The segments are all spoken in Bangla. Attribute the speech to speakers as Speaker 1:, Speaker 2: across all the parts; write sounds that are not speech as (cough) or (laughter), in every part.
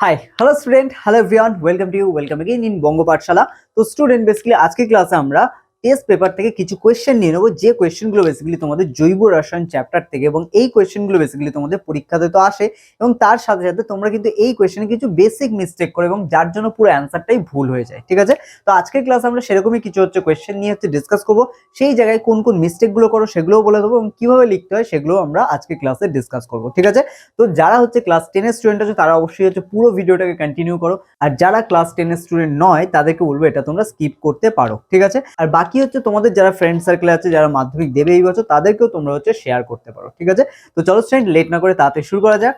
Speaker 1: Hi hello student hello everyone welcome to you welcome again in Banga Pathshala তো স্টুডেন্ট বেসিক্যালি আজকে ক্লাসে আমরা টেস্ট পেপার থেকে কিছু কোয়েশ্চেন নিয়ে নেব। যে কোয়েশ্চেনগুলো বেসিক্যালি তোমাদের জৈব রসায়ন চ্যাপ্টার থেকে এবং এই কোয়েশ্চেনগুলো বেসিক্যালি তোমাদের পরীক্ষাতে তো আসে এবং তার সাথে সাথে তোমরা কিন্তু এই কোয়েশ্চেনে কিছু বেসিক মিস্টেক করো এবং যার জন্য পুরো অ্যান্সারটাই ভুল হয়ে যায়, ঠিক আছে? তো আজকের ক্লাস আমরা সেরকমই কিছু হচ্ছে কোয়েশ্চেন নিয়ে হচ্ছে ডিসকাস করব। সেই জায়গায় কোন কোন মিস্টেকগুলো করো সেগুলোও বলে দেবো এবং কীভাবে লিখতে হয় সেগুলোও আমরা আজকে ক্লাসে ডিসকাস করব, ঠিক আছে? তো যারা হচ্ছে ক্লাস টেনের স্টুডেন্ট আছে তারা অবশ্যই হচ্ছে পুরো ভিডিওটাকে কন্টিনিউ করো। আর যারা ক্লাস টেনের স্টুডেন্ট নয় তাদেরকে বলব এটা তোমরা স্কিপ করতে পারো, ঠিক আছে? আর বাকি হচ্ছে তোমাদের যারা ফ্রেন্ড সার্কেল আছে, যারা মাধ্যমিক দেবে এই বছর, তাদেরকেও তোমরা হচ্ছে শেয়ার করতে পারো, ঠিক আছে? তো চলো স্টুডেন্ট লেট না করে তাড়াতাড়ি শুরু করা যাক।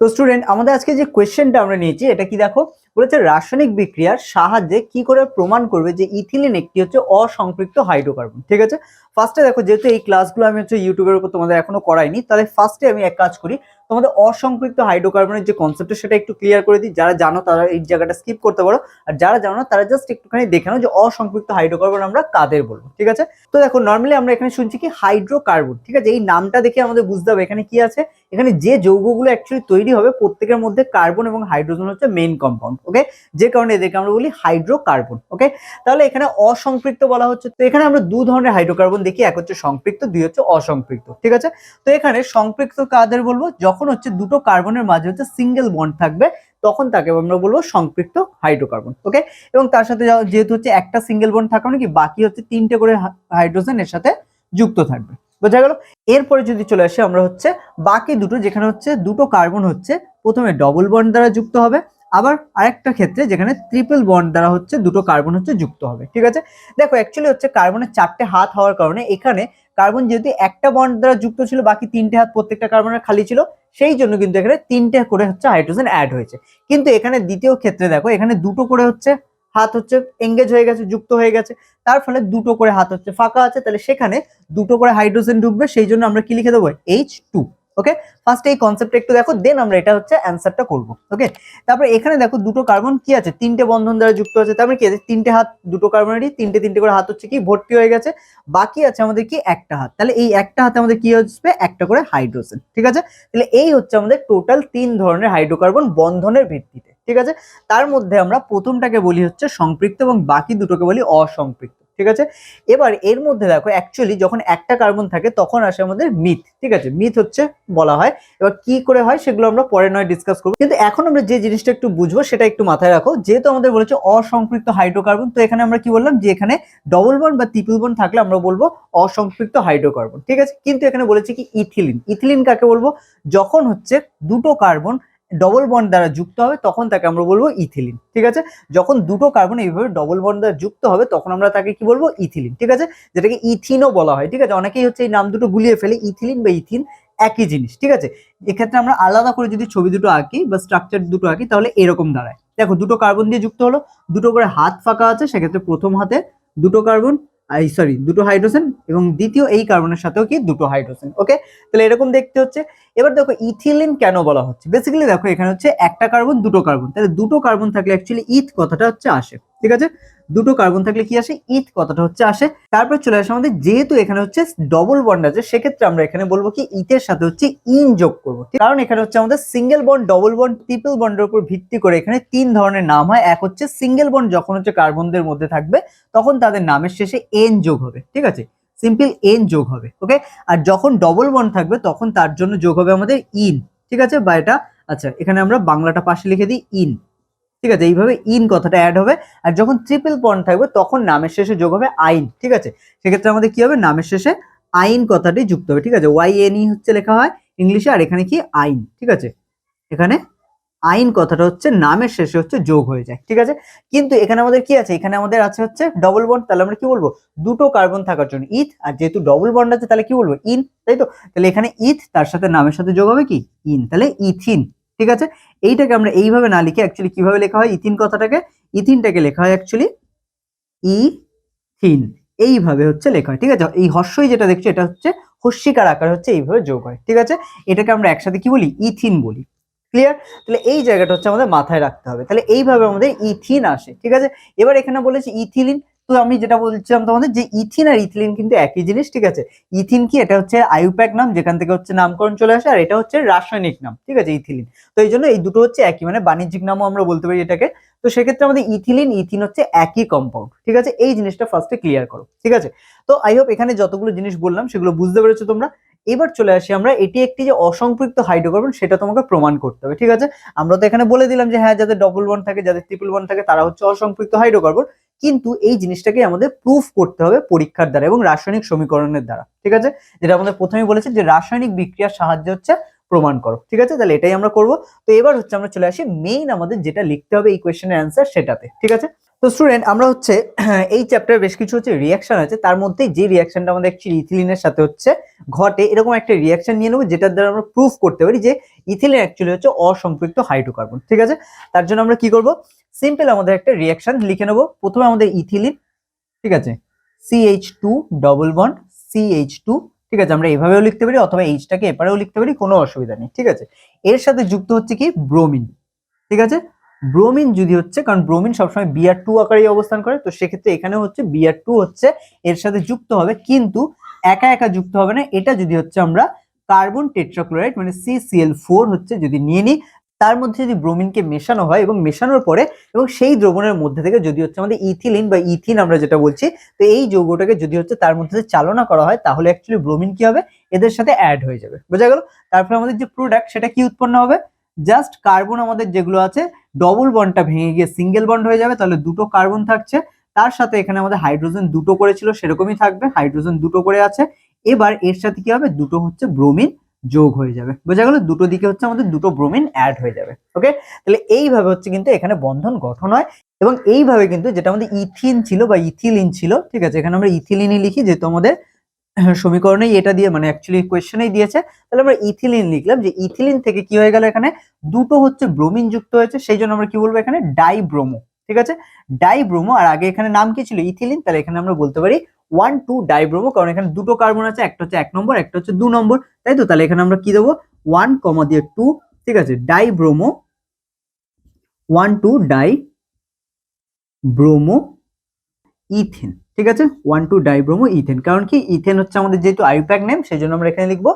Speaker 1: তো স্টুডেন্ট আমাদের আজকে যে কোয়েশ্চেনটা আমরা নিয়েছি, এটা কি দেখো? বলেছে রাসায়নিক বিক্রিয়ার সাহায্যে কি করে প্রমাণ করবে যে ইথিলিন একটি হচ্ছে অসম্পৃক্ত হাইড্রোকার্বন, ঠিক আছে? ফার্স্টে দেখো, যেহেতু এই ক্লাসগুলো আমি হচ্ছে ইউটিউবের উপর তোমাদের এখনও করাইনি, তাহলে ফার্স্টে আমি এক কাজ করি। তোমাদের অসম্পৃক্ত হাইড্রোকার্বনের যে কনসেপ্টটা সেটা একটু ক্লিয়ার করে দিই। যারা জানো তারা এই জায়গাটা স্কিপ করতে পারো। আর যারা জানো না, তারা জাস্ট একটুখানি দেখে নাও যে অসম্পৃক্ত হাইড্রোকার্বন আমরা কাদের বলব, ঠিক আছে? তো দেখো নর্মালি আমরা এখানে শুনছি কি হাইড্রোকার্বন ঠিক আছে? এই নামটা দেখে আমাদের বুঝতে হবে এখানে কি আছে। এখানে যে যৌগগুলো অ্যাকচুয়ালি তৈরি হবে, প্রত্যেকের মধ্যে কার্বন এবং হাইড্রোজেন হচ্ছে মেইন কম্পাউন্ড ওকে যে কারণে এদেরকে আমরা বলি হাইড্রোকার্বন ওকে তাহলে এখানে অসম্পৃক্ত বলা হচ্ছে। তো এখানে আমরা দু ধরনের হাইড্রোকার্বন দেখি, এক হচ্ছে সম্পৃক্ত দুই হচ্ছে অসম্পৃক্ত ঠিক আছে? তো এখানে সম্পৃক্ত কাদের বলব? যখন হচ্ছে দুটো কার্বনের মাঝে হচ্ছে সিঙ্গেল বন্ড থাকবে, তখন তাকে আমরা বলব সম্পৃক্ত হাইড্রোকার্বন ওকে এবং তার সাথে যেহেতু হচ্ছে একটা সিঙ্গেল বন্ড থাকা মানে কি, বাকি হচ্ছে তিনটে করে হাইড্রোজেন এর সাথে যুক্ত থাকবে। বোঝা গেল? এরপরে যদি চলে আসে আমরা হচ্ছে বাকি দুটো, যেখানে হচ্ছে দুটো কার্বন হচ্ছে, প্রথমে ডবল বন্ড দ্বারা যুক্ত হবে আবার আরেকটা ক্ষেত্রে যেখানে ট্রিপল বন্ড দ্বারা হচ্ছে দুটো কার্বন হচ্ছে যুক্ত হবে, ঠিক আছে? দেখো অ্যাকচুয়ালি হচ্ছে কার্বনের চারটে হাত হওয়ার কারণে এখানে কার্বন যেহেতু একটা বন্ড দ্বারা যুক্ত ছিল, বাকি তিনটে হাত প্রত্যেকটা কার্বনের খালি ছিল, সেই জন্য কিন্তু এখানে তিনটে করে হচ্ছে হাইড্রোজেন অ্যাড হয়েছে। কিন্তু এখানে দ্বিতীয় ক্ষেত্রে দেখো, এখানে দুটো করে হচ্ছে হাত হচ্ছে এঙ্গেজ হয়ে গেছে, যুক্ত হয়ে গেছে, তার ফলে দুটো করে হাত হচ্ছে ফাঁকা আছে, তাহলে সেখানে দুটো করে হাইড্রোজেন ঢুকবে, সেই জন্য আমরা কি লিখে দেবো? এইচ টু ওকে ফার্স্ট এই কনসেপ্টটা একটু দেখো দেন আমরা এটা হচ্ছে অ্যান্সারটা করব। ওকে তারপরে এখানে দেখো দুটো কার্বন কি আছে? তিনটে বন্ধন দ্বারা যুক্ত আছে। তারপরে কি আছে? তিনটে হাত, দুটো কার্বনেরই তিনটে তিনটে করে হাত হচ্ছে কি? ভর্তি হয়ে গেছে। বাকি আছে আমাদের কি? একটা হাত। তাহলে এই একটা হাতে আমাদের কি আসবে? একটা করে হাইড্রোজেন ঠিক আছে? তাহলে এই হচ্ছে আমাদের টোটাল তিন ধরনের হাইড্রোকার্বন বন্ধনের ভিত্তিতে। ঠিক আছে? তার মধ্যে আমরা প্রথমটাকে বলি হচ্ছে সম্পৃক্ত এবং বাকি দুটোকে বলি অসম্পৃক্ত ঠিক আছে? এবার এর মধ্যে দেখো অ্যাকচুয়ালি যখন একটা কার্বন থাকে, তখন আসে আমাদের মিথ ঠিক আছে? মিথ হচ্ছে বলা হয়। এবার কি করে হয় সেগুলো আমরা পরে নয় ডিসকাস করব। কিন্তু এখন আমরা যে জিনিসটা একটু বুঝব, সেটা একটু মাথায় রাখো। যেহেতু আমাদের বলেছে অসম্পৃক্ত হাইড্রোকার্বন তো এখানে আমরা কি বললাম যে এখানে ডবল বন বা ট্রিপল বন্ড থাকলে আমরা বলব অসম্পৃক্ত হাইড্রোকার্বন ঠিক আছে? কিন্তু এখানে বলেছে কি ইথিলিন ইথিলিন কাকে বলব? যখন হচ্ছে দুটো কার্বন ডবল বন্ড দ্বারা যুক্ত হবে, তখন তাকে আমরা বলব ইথিলিন ঠিক আছে? যখন দুটো কার্বন এইভাবে ডবল বন্ড দ্বারা যুক্ত হবে, তখন আমরা তাকে কি বলব? ইথিলিন ঠিক আছে? যেটাকে ইথিনও বলা হয়, ঠিক আছে? অনেকেই হচ্ছে এই নাম দুটো গুলিয়ে ফেলে ইথিলিন বা ইথিন একই জিনিস, ঠিক আছে? এক্ষেত্রে আমরা আলাদা করে যদি ছবি দুটো আঁকি বা স্ট্রাকচার দুটো আঁকি, তাহলে এরকম দাঁড়ায়। দেখো, দুটো কার্বন দিয়ে যুক্ত হলো, দুটো করে হাত ফাঁকা আছে, সেক্ষেত্রে প্রথম হাতে দুটো কার্বন এই সরি দুটো হাইড্রোজেন এবং দ্বিতীয় এই কার্বনের সাথেও কি দুটো হাইড্রোজেন ওকে তাহলে এরকম দেখতে হচ্ছে। এবার দেখো ইথিলিন কেন বলা হচ্ছে? বেসিক্যালি দেখো, এখানে হচ্ছে একটা কার্বন দুটো কার্বন তাহলে দুটো কার্বন থাকলে অ্যাকচুয়ালি ইথ কথাটা হচ্ছে আসে, ঠিক আছে? দুটো কার্বন থাকলে কি আসে? ইথ কথাটা হচ্ছে? আসে। তারপর চলে আসে আমাদের, যেহেতু এখানে হচ্ছে ডবল বন্ড আছে, সেক্ষেত্রে আমরা এখানে বলব কি ইথের সাথে হচ্ছে ইন যোগ করব কারণ এখানে হচ্ছে আমাদের single bond double bond triple বন্ডের উপর ভিত্তি করে এখানে তিন ধরনের নাম হয়। এক হচ্ছে সিঙ্গেল বন্ড যখন হচ্ছে কার্বনদের মধ্যে থাকবে, তখন তাদের নামের শেষে এন যোগ হবে, ঠিক আছে? সিম্পল এন যোগ হবে ওকে আর যখন ডবল বন্ড থাকবে, তখন তার জন্য যোগ হবে আমাদের ইন ঠিক আছে? বা এটা আচ্ছা এখানে আমরা বাংলাটা পাশে লিখে দিই ইন ঠিক আছে? এইভাবে ইন কথাটা অ্যাড হবে আর যখন ট্রিপল বন্ড থাকবে তখন নামের শেষে যোগ হবে আইন, ঠিক আছে? সেক্ষেত্রে আমাদের কি হবে? নামের শেষে আইন কথাটি যুক্ত হবে, ঠিক আছে? ওয়াই এন ই হচ্ছে লেখা হয় ইংলিশে আর এখানে কি? আইন, ঠিক আছে? এখানে আইন কথাটা হচ্ছে নামের শেষে হচ্ছে যোগ হয়ে যায়, ঠিক আছে? কিন্তু এখানে আমাদের কি আছে? এখানে আমাদের আছে হচ্ছে ডবল বন্ড তাহলে আমরা কি বলব? দুটো কার্বন থাকার জন্য ইথ আর যেহেতু ডবল বন্ড আছে তাহলে কি বলব? ইন তাই তো? তাহলে এখানে ইথ তার সাথে নামের সাথে যোগ হবে কি? ইন তাহলে ইথিন ঠিক আছে? এইটাকে আমরা এইভাবে না লিখে অ্যাকচুয়ালি কীভাবে লেখা হয়? ইথিন কথাটাকে, ইথিনটাকে লেখা হয় অ্যাকচুয়ালি ইথিন। এইভাবে হচ্ছে লেখা হয়, ঠিক আছে? এই হর্ষই যেটা দেখছ, এটা হচ্ছে হস্যিকার আকার হচ্ছে এইভাবে যোগ হয়, ঠিক আছে? এটাকে আমরা একসাথে কি বলি? ইথিন বলি। ক্লিয়ার তাহলে এই জায়গাটা হচ্ছে আমাদের মাথায় রাখতে হবে। তাহলে এইভাবে আমাদের ইথিন আসে, ঠিক আছে? এবার এখানে বলেছি ইথিলিন। তো আমি যেটা বলছিলাম তোমাদের যে ইথিন আর ইথিলিন কিন্তু একই জিনিস, ঠিক আছে? ইথিন কি? এটা হচ্ছে আইউপ্যাক নাম, যেখান থেকে হচ্ছে নামকরণ চলে আসে, আর এটা হচ্ছে রাসায়নিক নাম, ঠিক আছে? ইথিলিন। তো এই জন্য এই দুটো হচ্ছে একই মানে বাণিজ্যিক নামও আমরা বলতে পারি এটাকে। তো সেক্ষেত্রে আমাদের ইথিলিন, ইথিন হচ্ছে একই কম্পাউন্ড ঠিক আছে? এই জিনিসটা ফার্স্টে ক্লিয়ার করো, ঠিক আছে? তো আই হোপ এখানে যতগুলো জিনিস বললাম, সেগুলো বুঝতে পেরেছ তোমরা। এবার চলে আসি আমরা, এটি একটি যে অসম্পৃক্ত হাইড্রোকার্বন সেটা তোমাকে প্রমাণ করতে হবে, ঠিক আছে? আমরা তো এখানে বলে দিলাম যে হ্যাঁ যাদের ডবল বন্ড থাকে, যাদের ট্রিপল বন্ড থাকে, তারা হচ্ছে অসম্পৃক্ত হাইড্রোকার্বন কিন্তু এই জিনিসটাকে আমাদের প্রুফ করতে হবে পরীক্ষার দ্বারা এবং রাসায়নিক সমীকরণের দ্বারা, ঠিক আছে? যেটা আমাদের প্রথমেই বলেছে যে রাসায়নিক বিক্রিয়ার সাহায্যে হচ্ছে প্রমাণ করো, ঠিক আছে? তাহলে এটাই আমরা করব। তো এবার হচ্ছে আমরা চলে আসি মেইন আমাদের যেটা লিখতে হবে এই কোয়েশ্চেনের অ্যান্সার সেটাতে, ঠিক আছে? তো স্টুডেন্ট আমরা হচ্ছে (clears throat) এই চ্যাপ্টারে বেশ কিছু হচ্ছে রিয়াকশন আছে, তার মধ্যে যে রিয়াকশনটা আমাদের অ্যাকচুয়ালি ইথিলিনের সাথে হচ্ছে ঘটে, এরকম একটা রিয়াকশন নিয়ে নেব যেটার দ্বারা আমরা প্রুফ করতে পারি যে ইথিলিন অ্যাকচুয়ালি হচ্ছে অসম্পৃক্ত হাইড্রোকার্বন ঠিক আছে? তার জন্য আমরা কি করব? সিম্পল আমাদের একটা রিয়াকশন লিখে নেব। প্রথমে আমাদের ইথিলিন ঠিক আছে? CH two double bond CH two ঠিক আছে? আমরা এভাবেও লিখতে পারি, অথবা এইচটাকে এপারেও লিখতে পারি, কোনো অসুবিধা নেই, ঠিক আছে? এর সাথে যুক্ত হচ্ছে কি? ব্রোমিন ঠিক আছে? ব্রোমিন যদি হচ্ছে, কারণ ব্রোমিন সবসময় বিআর টু আকারেই অবস্থান করে, তো সেক্ষেত্রে এখানেও হচ্ছে বিআর টু হচ্ছে, এর সাথে যুক্ত হবে, কিন্তু একা একা যুক্ত হবে না। এটা যদি হচ্ছে আমরা কার্বন টেট্রাক্লোরাইড মানে সিসিএল ফোর হচ্ছে, যদি নিয়ে নিই তার মধ্যে যদি ব্রোমিনকে মেশানো হয় এবং মেশানোর পরে এবং সেই দ্রবণের মধ্যে থেকে যদি হচ্ছে আমাদের ইথিলিন বা ইথিন আমরা যেটা বলছি, তো এই যৌগটাকে যদি হচ্ছে তার মধ্যে চালনা করা হয়, তাহলে অ্যাকচুয়ালি ব্রোমিন কি হবে? এদের সাথে অ্যাড হয়ে যাবে। বোঝা গেল? তারপরে আমাদের যে প্রোডাক্ট সেটা কি উৎপন্ন হবে? জাস্ট কার্বন আমাদের যেগুলো আছে ডবল বন্ডটা ভেঙে গিয়ে সিঙ্গেল বন্ড হয়ে যাবে, তাহলে দুটো কার্বন থাকছে। তার সাথে এখানে আমাদের হাইড্রোজেন দুটো করে ছিল সেরকমই থাকবে হাইড্রোজেন দুটো করে আছে। এবার এর সাথে কি হবে? দুটো হচ্ছে ব্রোমিন। যোগ হয়ে যাবে। বোঝা গেল দুটো দিকে হচ্ছে আমাদের দুটো ব্রোমিন অ্যাড হয়ে যাবে। ওকে তাহলে এইভাবে হচ্ছে কিন্তু এখানে বন্ধন গঠন হয় এবং এইভাবে কিন্তু যেটা আমাদের ইথিন ছিল বা ইথিলিন ছিল, ঠিক আছে? এখানে আমরা ইথিলিনই লিখি যেহেতু আমাদের সমীকরণেই এটা দিয়ে মানে অ্যাকচুয়ালি কোয়েশ্চেনেই দিয়েছে। তাহলে আমরা ইথিলিন লিখলাম যে ইথিলিন থেকে কি হয়ে গেল এখানে? দুটো হচ্ছে ব্রোমিন যুক্ত হয়েছে, সেই জন্য আমরা কি বলব এখানে? ডাইব্রোমো ঠিক আছে? ডাইব্রোমো আর আগে এখানে নাম কি ছিল? ইথিলিন তাহলে এখানে আমরা বলতে পারি ওয়ান টু ডাইব্রোমো কারণ এখানে দুটো কার্বন আছে, একটা হচ্ছে এক নম্বর, একটা হচ্ছে দু নম্বর, তাই তো? তাহলে এখানে আমরা কি দেবো? ওয়ান কমা দিয়ে টু ঠিক আছে? Dibromo one two di bromo ethane ঠিক আছে? ওয়ান টু ডাইব্রোমো ইথেন কারণ কি? ইথেন হচ্ছে আমাদের যেহেতু আইপ্যাক নেম সেই জন্য আমরা এখানে লিখব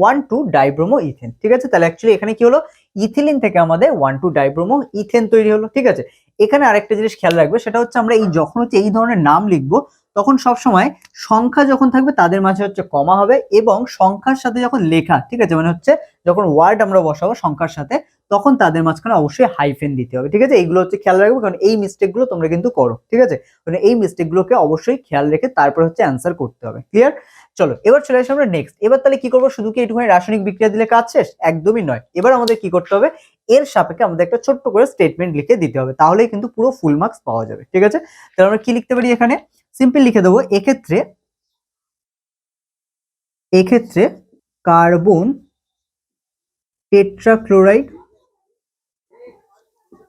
Speaker 1: ওয়ান টু ডাইব্রোমো ইথেন ঠিক আছে? তাহলে অ্যাকচুয়ালি এখানে কি হলো? ইথিলিন থেকে আমাদের ওয়ান টু ডাইব্রোমো ইথেন তৈরি হলো, ঠিক আছে? এখানে আরেকটা জিনিস খেয়াল রাখবে, সেটা হচ্ছে আমরা এই যখন হচ্ছে এই ধরনের নাম লিখব তখন সব সময় সংখ্যা যখন থাকবে তাদের মাঝে হচ্ছে কমা হবে এবং সংখ্যার সাথে যখন লেখা, ঠিক আছে? মানে হচ্ছে যখন ওয়ার্ড আমরা বসাবো সংখ্যার সাথে, তখন তাদের মাঝখানে অবশ্যই হাইফেন দিতে হবে, ঠিক আছে? এইগুলো হচ্ছে খেয়াল রাখব কারণ এই মিস্টেকগুলো তোমরা কিন্তু করো, ঠিক আছে? মানে এই মিস্টেকগুলোকে অবশ্যই খেয়াল রেখে তারপর হচ্ছে অ্যান্সার করতে হবে ক্লিয়ার চলো, এবার চলে আসি আমরা নেক্সট এবার তাহলে কি করব? শুধু কি একটুখানি রাসায়নিক বিক্রিয়া দিলে কাজ শেষ? একদমই নয়। এবার আমাদের কি করতে হবে? এর সাপেক্ষে আমাদের একটা ছোট্ট করে স্টেটমেন্ট লিখে দিতে হবে, তাহলেই কিন্তু পুরো ফুল মার্কস পাওয়া যাবে, ঠিক আছে? তাহলে আমরা কি লিখতে পারি এখানে? সিম্পল লিখে দেবো, এক্ষেত্রে এক্ষেত্রে carbon tetrachloride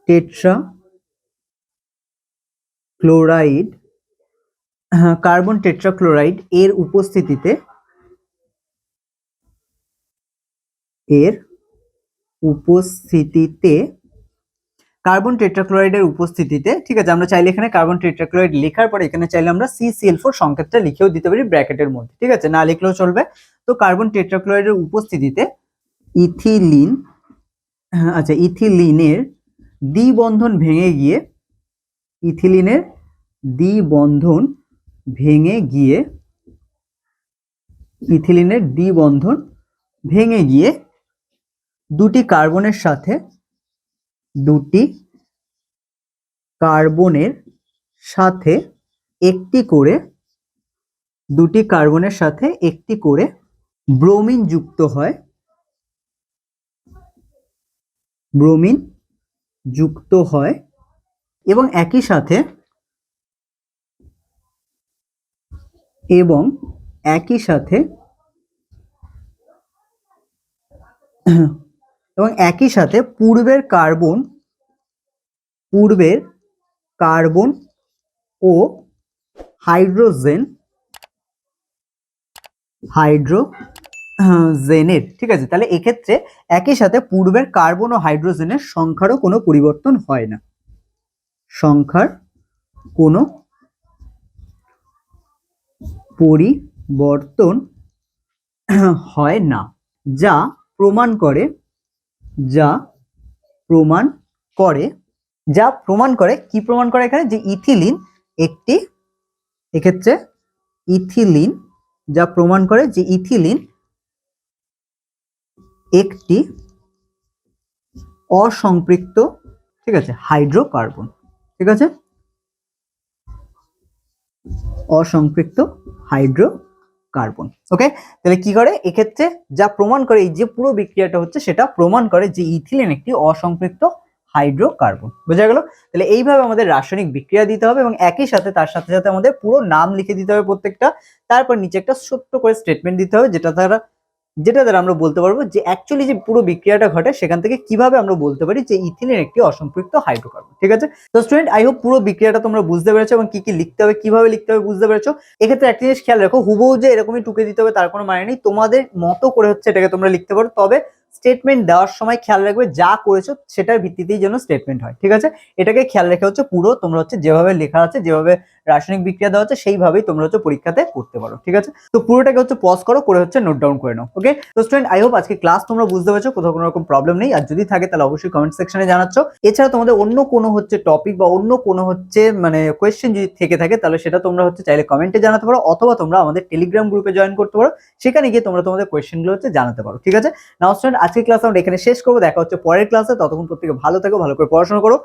Speaker 1: tetra chloride carbon tetrachloride এর উপস্থিতিতে এর উপস্থিতিতে কার্বন টেট্রাক্লোরাইডের উপস্থিতিতে ঠিক আছে আমরা চাইলে এখানে কার্বন টেট্রাক্লোরাইড লেখার পরে এখানে চাইলে আমরা সিসিএল ফোর সংকেতটা লিখেও দিতে পারি ব্র্যাকেটের মধ্যে ঠিক আছে না লিখলেও চলবে। তো কার্বন টেট্রাক্লোরাইডের উপস্থিতিতে ইথিলিন হ্যাঁ, আচ্ছা ইথিলিনের দ্বিবন্ধন ভেঙে গিয়ে ইথিলিনের দ্বিবন্ধন ভেঙে গিয়ে ইথিলিনের দ্বিবন্ধন ভেঙে গিয়ে দুটি কার্বনের সাথে দুটি কার্বনের সাথে একটি করে, দুটি কার্বনের সাথে একটি করে ব্রোমিন যুক্ত হয়। ব্রোমিন যুক্ত হয় এবং একই সাথে এবং একই সাথে এবং একই সাথে পূর্বের কার্বন পূর্বের কার্বন ও হাইড্রোজেন, হাইড্রোজেনের, ঠিক আছে? তাহলে এক্ষেত্রে একই সাথে পূর্বের কার্বন ও হাইড্রোজেনের সংখ্যারও কোনো পরিবর্তন হয় না। সংখ্যার কোনো পরিবর্তন হয় না, যা প্রমাণ করে যা প্রমাণ করে, যা প্রমাণ করে, কি প্রমাণ করে এখানে? যে ইথিলিন একটি, এক্ষেত্রে ইথিলিন, যা প্রমাণ করে যে ইথিলিন একটি অসম্পৃক্ত, ঠিক আছে, হাইড্রোকার্বন, ঠিক আছে? অসম্পৃক্ত হাইড্রোকার্বন ওকে তাহলে কি করে? এক্ষেত্রে যা প্রমাণ করে এই যে পুরো বিক্রিয়াটা হচ্ছে, সেটা প্রমাণ করে যে ইথিলিন একটি অসম্পৃক্ত হাইড্রোকার্বন বোঝা গেল? তাহলে এইভাবে আমাদের রাসায়নিক বিক্রিয়া দিতে হবে এবং একই সাথে তার সাথে সাথে আমাদের পুরো নাম লিখে দিতে হবে প্রত্যেকটা। তারপর নিচে একটা ছোট্ট করে স্টেটমেন্ট দিতে হবে, যেটা দ্বারা যেটা দ্বারা আমরা বলতে পারব যে অ্যাকচুয়ালি যে পুরো বিক্রিয়াটা ঘটে সেখান থেকে কীভাবে আমরা বলতে পারি যে ইথিলিন একটি অসম্পৃক্ত হাইড্রোকার্বন, ঠিক আছে? তো স্টুডেন্ট আই হোপ পুরো বিক্রিয়াটা তোমরা বুঝতে পেরেছ এবং কি কি লিখতে হবে, কীভাবে লিখতে হবে বুঝতে পেরেছ। এক্ষেত্রে একটা জিনিস খেয়াল রাখো, হুবহু যে এরকমই টুকে দিতে হবে তার কোনো মানে নেই। তোমাদের মতো করে হচ্ছে এটাকে তোমরা লিখতে পারো। তবে স্টেটমেন্ট দেওয়ার সময় খেয়াল রাখবে যা করেছ সেটার ভিত্তিতেই যেন স্টেটমেন্ট হয়, ঠিক আছে? এটাকে খেয়াল রেখে হচ্ছে পুরো তোমরা হচ্ছে যেভাবে লেখা আছে, যেভাবে রাসায়নিক বিক্রিয়া দেওয়া হচ্ছে, সেইভাবেই তোমরা হচ্ছে পরীক্ষাতে করতে পারো, ঠিক আছে? তো পুরোটাকে হচ্ছে পজ করো, করে হচ্ছে নোট ডাউন করে নাও ওকে তো স্টুডেন্ট আই হোপ আজকে ক্লাস তোমরা বুঝতে পেরেছ, কোথাও কোনো রকম প্রবলেম নেই, আর যদি থাকে তাহলে অবশ্যই কমেন্ট সেকশনে জানাচ্ছ। এছাড়া তোমাদের অন্য কোনো হচ্ছে টপিক বা অন্য কোনো হচ্ছে মানে কোয়েশ্চেন যদি থেকে থাকে, তাহলে সেটা তোমরা হচ্ছে চাইলে কমেন্টে জানাতে পারো, অথবা তোমরা আমাদের টেলিগ্রাম গ্রুপে জয়েন করতে পারো, সেখানে গিয়ে তোমরা তোমাদের কোয়েশ্চেনগুলো হচ্ছে জানাতে পারো, ঠিক আছে? নাও স্টুডেন্ট আজকে ক্লাস আমরা এখানে শেষ করব, দেখা হচ্ছে পরের ক্লাসে ততক্ষণ প্রত্যেকে ভালো থাকো, ভালো করে পড়াশোনা করো।